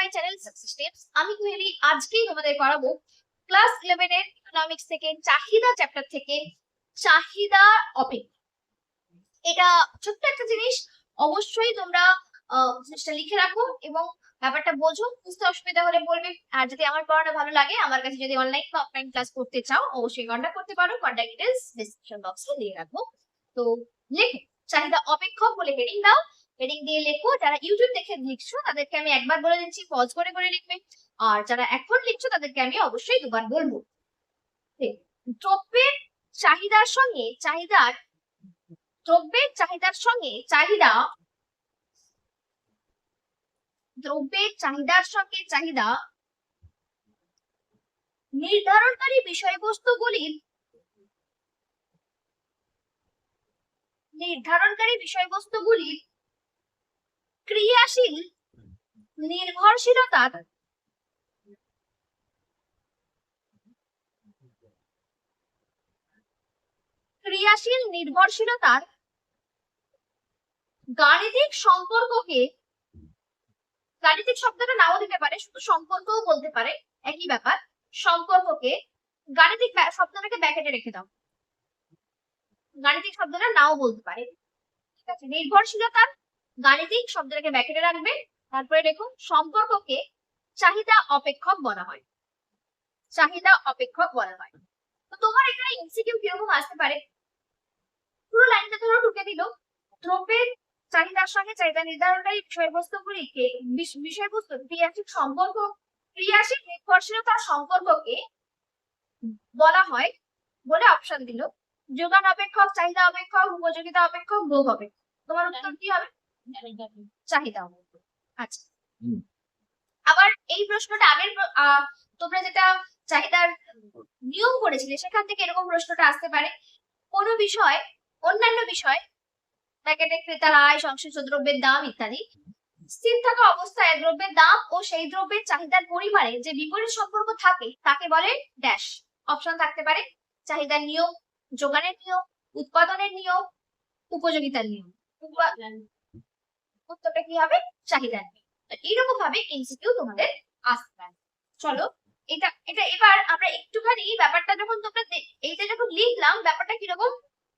My channel success tips আমি আজকেই তোমাদের ক্লাস ইলেভেন এর ইকোনমিক্স থেকে, চাহিদা চ্যাপ্টার থেকে, চাহিদা এটা ছোট্ট একটা জিনিস, অবশ্যই তোমরা জিনিসটা লিখে রাখো এবং ব্যাপারটা বোঝো, বুঝতে অসুবিধা হলে বলবে, আর যদি আমার পড়াটা ভালো লাগে, আমার কাছে যদি অনলাইন বা অফলাইন ক্লাস করতে চাও, অবশ্যই কন্ট্যাক্ট করতে পারো কন্ট্যাক্ট ডিটেলস ডিসক্রিপশন বক্সে দিয়ে রাখব। তো লেখো, চাহিদা অপেক্ষক বলে হেডিং দাও হেডিং দিয়ে লেখো, যারা ইউটিউব দেখে লিখছো, তাদেরকে আমি একবার বলে দিচ্ছি পজ করে করে লিখবে। আর যারা এখন লিখছো, তাদেরকে আমি অবশ্যই দুবার বলব। দ্রব্যের চাহিদার সঙ্গে চাহিদার, দ্রব্যের চাহিদার সঙ্গে চাহিদা, দ্রব্যের চাহিদার সঙ্গে চাহিদা নির্ধারণকারী বিষয়বস্তুগুলির নির্ধারণকারী বিষয়বস্তুগুলির ক্রিয়াশীল নির্ভরশীলতার ক্রিয়াশীল নির্ভরশীলতার গাণিতিক সম্পর্ককে, গাণিতিক শব্দটা নাও দিতে পারে, শুধু সম্পর্কও বলতে পারে, একই ব্যাপার, সম্পর্ককে গাণিতিক শব্দটাকে ব্যাকেটে রেখে দাও। গাণিতিক শব্দটা নাও বলতে পারে। ঠিক আছে, নির্ভরশীলতার গাণিতিক শব্দটাকে ব্যাকেটে রাখবে তারপরে দেখো সম্পর্ককে চাহিদা অপেক্ষক বলা হয়। চাহিদা অপেক্ষক বলা হয়। তো তোমার এখানে এমসিকিউ কীরকম আসতে পারে? পুরো লাইনটা ধরো, ঢুকে দিল। দ্রব্যের চাহিদার সঙ্গে চাহিদা নির্ধারণকারী বিষয়বস্তুগুলিকে বিষয়বস্তু, ক্রিয়াশীল সম্পর্ক, ক্রিয়াশীল নির্ভরশীলতার সম্পর্ককে বলা হয় বলে অপশন দিল। যোগান অপেক্ষক, চাহিদা অপেক্ষক, উপযোগিতা অপেক্ষক, ভোগ অপেক্ষক। তোমার উত্তর কি হবে? চাহিদা আচ্ছা। আবার এই প্রশ্নটা আগের তোমরা যেটা চাহিদার নিয়ম করেছিলে সেখান থেকে এরকম প্রশ্নটা আসতে পারে। কোন বিষয় অন্যান্য বিষয় প্যাকেটে ক্রেতার আয় সংশ্লিষ্ট দ্রব্যের দাম ইত্যাদি স্থির থাকা অবস্থায় দ্রব্যের দাম ও সেই দ্রব্যের চাহিদার পরিমাণে যে বিপরীত সম্পর্ক থাকে তাকে বলে ড্যাশ অপশন থাকতে পারে চাহিদার নিয়ম যোগানের নিয়ম উৎপাদনের নিয়ম উপযোগিতার নিয়ম। উত্তরটা কি হবে? তো এইরকম ভাবে এমসিকিউ তোমাদের আসতে পারে। চলো, এটা এটা এবার আমরা একটুখানি ব্যাপারটা যখন তোমরা এইটা যখন লিখলাম, ব্যাপারটা কীরকম?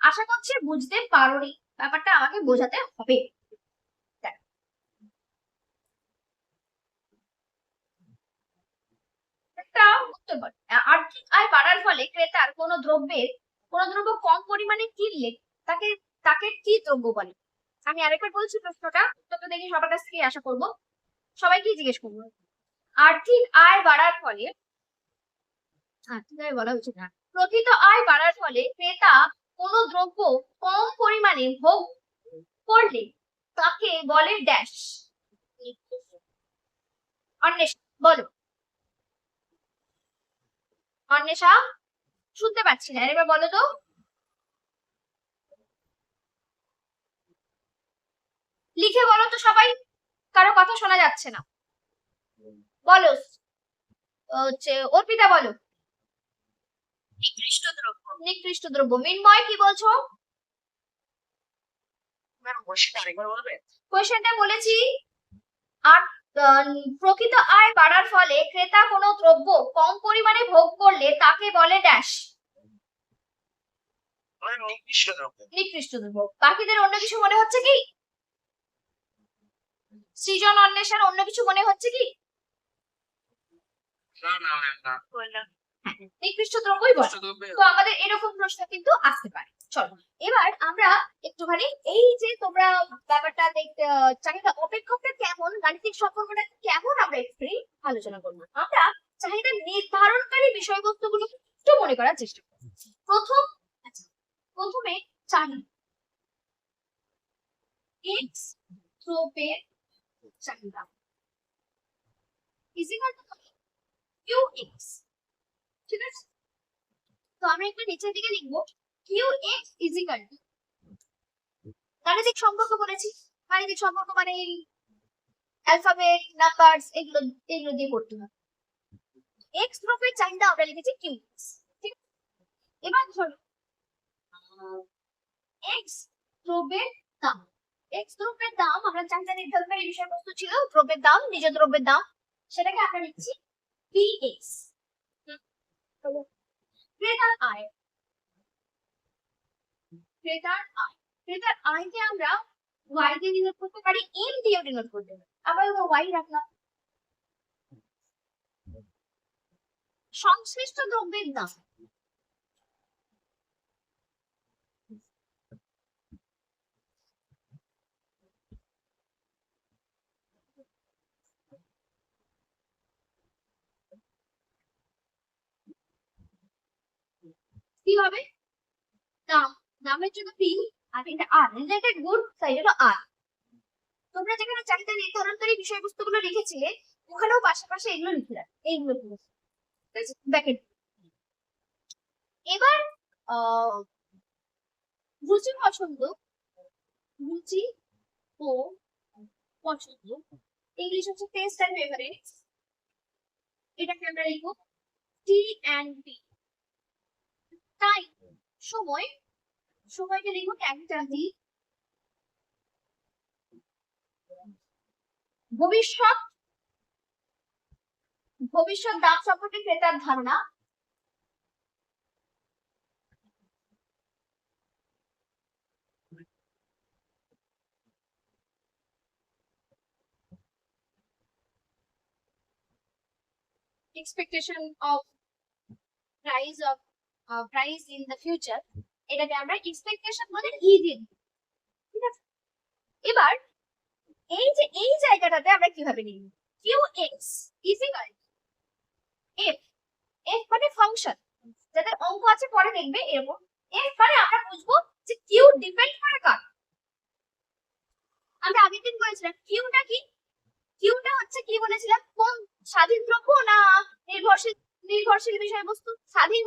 আশা করছি বুঝতে পারোনি। ব্যাপারটা আমাকে বোঝাতে হবে। একটা আর্থিক আয় বাড়ার ফলে ক্রেতার কোনো দ্রব্যের, কোনো দ্রব্য কম পরিমাণে কিনলে তাকে তাকে কি দ্রব্য বলে? আমি আরেকবার বলছি প্রশ্নটা উত্তরটা দেখি সবার কাছ থেকে আশা করব। সবাইকে জিজ্ঞেস করব। আর্থিক আয় বাড়ার ফলে, আর্থিক আয় বলা উচিত না, প্রকৃত আয় বাড়ার ফলে ক্রেতা কোনো দ্রব্য কম পরিমাণে ভোগ করলে তাকে বলে ড্যাশ অন্বেষা, বলো। অন্বেষা, শুনতে পাচ্ছি না। এবার বলো তো। লিখে বলো তো সবাই কারও কথা শোনা যাচ্ছে না। বলো হচ্ছে অর্পিতা বলো। নিকৃষ্ট দ্রব্য নিকৃষ্ট দ্রব্য মিনময় কি বলছো? কোয়েশ্চেনটা বলেছি আর প্রকৃত আয় বাড়ার ফলে ক্রেতা কোনো দ্রব্য কম পরিমাণে ভোগ করলে তাকে বলে ড্যাশ নিকৃষ্ট দ্রব্য বাকিদের অন্য কিছু মনে হচ্ছে কি? সৃজন অন্বেষণ অন্য কিছু মনে হচ্ছে কি? নিকৃষ্ট দ্রব্যই বলে তো আমাদের এরকম প্রশ্ন কিন্তু আসতে পারে। চলো এবার আমরা একটুখানি এই যে তোমরা ব্যাপারটা দেখতে চাহিদা অপেক্ষকটা কেমন গাণিতিক সম্পর্কটা কেমন আমরা একটু আলোচনা করব। আমরা চাহিদা নির্ধারণকারী বিষয়বস্তুগুলো একটু মনে করার চেষ্টা করব। প্রথম আচ্ছা, প্রথমে চাহিদা। এক্স দ্রব্যের চাহিদা। ইজিকাল কিউ এক্স ঠিক আছে? তো আমরা একটু নিচের দিকে লিখব। কিউ এক্স ইজিক্যাল টু গাণিতিক সম্পর্ক বলেছি। গাণিতিক সম্পর্ক মানে এই অ্যালফাবেট নাম্বারস এগুলো এগুলো দিয়ে করতে হবে। এক্স গ্রুপের চাহিদা আমরা লিখেছি কিউ এক্স ঠিক? এবার ধরো এক্স দ্রব্যের দাম। এক্স দ্রব্যের দাম, আমরা বিষয়বস্তু ছিল, দ্রব্যের দাম, নিজ দ্রব্যের দাম, সেটাকে আমরা লিখছি পিএক্স ক্রেতার আয়। ক্রেতার আয়। ক্রেতার আমরা ওয়াই দিয়ে ডিনোট করতে পারি এম দিয়ে ডিনোট করতে পারি। আবার ওয়াই রাখলাম। সংশ্লিষ্ট দ্রব্যের দাম। কি হবে? দাম দামের জন্য পি আর এটা আর রিলেটেড গুড সাইড হলো আর তোমরা যেখানে চাহিদা নির্ধারণকারী বিষয়বস্তুগুলো লিখেছিলে ওখানেও পাশাপাশি এগুলো লিখে রাখ, এইগুলো ব্যাকেট এবার রুচি পছন্দ রুচি ও পছন্দ ইংলিশ হচ্ছে টেস্ট অ্যান্ড ফেভারিট এটাকে আমরা লিখব টি অ্যান্ড বি তাই সময়, সময়কে লিখব ক্যাপিটাল ডি ভবিষ্যৎ ভবিষ্যৎ দাম সম্পর্কে ক্রেতার ধারণা। Expectation of price of price in the future, এটাকে আমরা এক্সপেকটেশন বলে ই দিয়ে দিই। ঠিক আছে? এবার এই যে, এই জায়গাটাতে আমরা কীভাবে নিব? Q X is equal F F মানে ফাংশন যাদের অঙ্ক আছে, পরে দেখবে এরকম। এফ মানে আমরা বুঝব যে কিউ ডিপেন্ড করে কার। আমরা আগের দিন বলেছিলাম কিউটা কি? কিউটা হচ্ছে কি বলেছিলাম? কোন স্বাধীন দ্রব্য না নির্ভরশীল নির্ভরশীল বিষয়বস্তু? স্বাধীন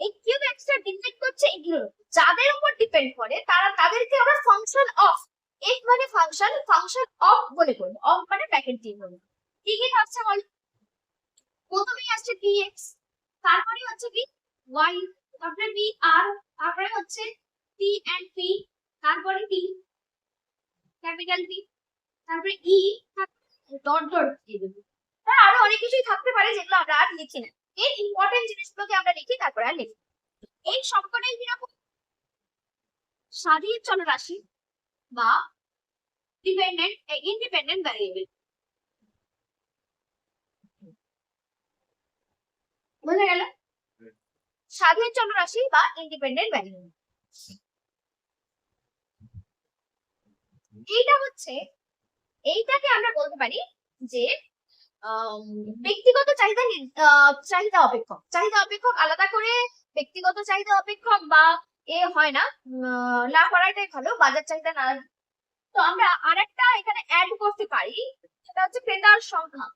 এই কিউব এক্সটা ডিপেন্ড করছে উপর। যাদের উপর ডিপেন্ড করে, তারা তাদেরকে আমরা ফাংশন অফ এফ মানে ফাংশন ফাংশন অফ বলে করব। অফ মানে প্যাকেট দিয়ে বলব কি কি থাকছে বল, প্রথমেই আসছে পি এক্স তারপরে হচ্ছে কি? ওয়াই তারপরে বি আর তারপরে হচ্ছে পি এন্ড পি তারপরে পি ক্যাপিটাল পি তারপরে ই ডট ডট দিয়ে দেবো। হ্যাঁ আরও অনেক কিছুই থাকতে পারে যেগুলো আমরা আর লিখি না। এই ইম্পর্টেন্ট জিনিসগুলোকে আমরা লিখি, তারপরে আর লিখি। এই সবকটাই কীরকম স্বাধীন চলরাশি বা ডিপেন্ডেন্ট ইন্ডিপেন্ডেন্ট ভ্যারিয়েবল বোঝা গেল? স্বাধীন চলরাশি বা ইন্ডিপেন্ডেন্ট ভ্যারিয়েবল এইটা হচ্ছে, এইটাকে আমরা বলতে পারি যে ব্যক্তিগত চাহিদা চাহিদা অপেক্ষক। চাহিদা অপেক্ষক আলাদা করে ব্যক্তিগত চাহিদা অপেক্ষক বা এ হয় না। না করাটাই ভালো, বাজার চাহিদা না তো আমরা আরেকটা এখানে অ্যাড করতে পারি, সেটা হচ্ছে ক্রেতার সংখ্যা।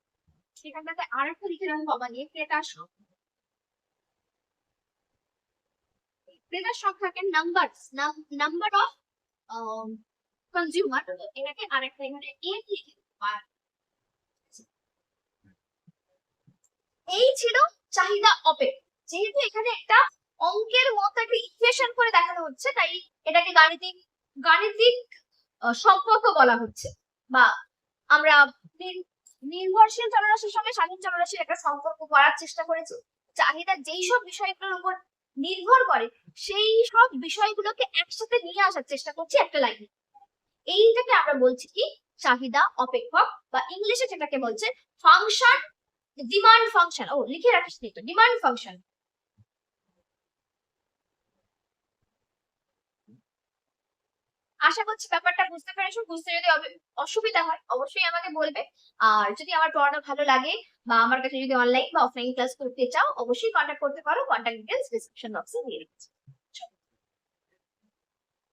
সেখানটাতে আরেকটা লিখে রাখব বাবা নিয়ে ক্রেতার সংখ্যা। ক্রেতার সংখ্যাকে নাম্বার নাম্বার অফ কনজিউমার এটাকে আরেকটা এখানে এ লিখে দিতে পারি। এই ছিল চাহিদা অপেক্ষা। যেহেতু এখানে একটা অঙ্কের মতো একটা ইকুয়েশন করে দেখানো হচ্ছে, তাই এটাকে গাণিতিক গাণিতিক সম্পর্ক বলা হচ্ছে। বা আমরা নির্ভরশীল চলরাশির সঙ্গে স্বাধীন চলরাশির একটা সম্পর্ক করার চেষ্টা করেছি। চাহিদা যেই সব বিষয়গুলোর উপর নির্ভর করে, সেই সব বিষয়গুলোকে একসাথে নিয়ে আসার চেষ্টা করছি একটা লাইনে। এইটাকে আমরা বলছি কি? চাহিদা, অপেক্ষক বা ইংলিশে যেটাকে বলছে ফাংশন ডিমান্ড ফাংশন ও লিখে রাখিস তো ডিমান্ড ফাংশন আশা করছি ব্যাপারটা বুঝতে পেরেছ। বুঝতে যদি অসুবিধা হয়, অবশ্যই আমাকে বলবে। আর যদি আমার পড়ানো ভালো লাগে বা আমার কাছে যদি অনলাইন বা অফলাইন ক্লাস করতে চাও, অবশ্যই কন্ট্যাক্ট করতে পারো। কন্ট্যাক্ট ডিটেলস ডিসক্রিপশন বক্সে দিয়ে রেখেছি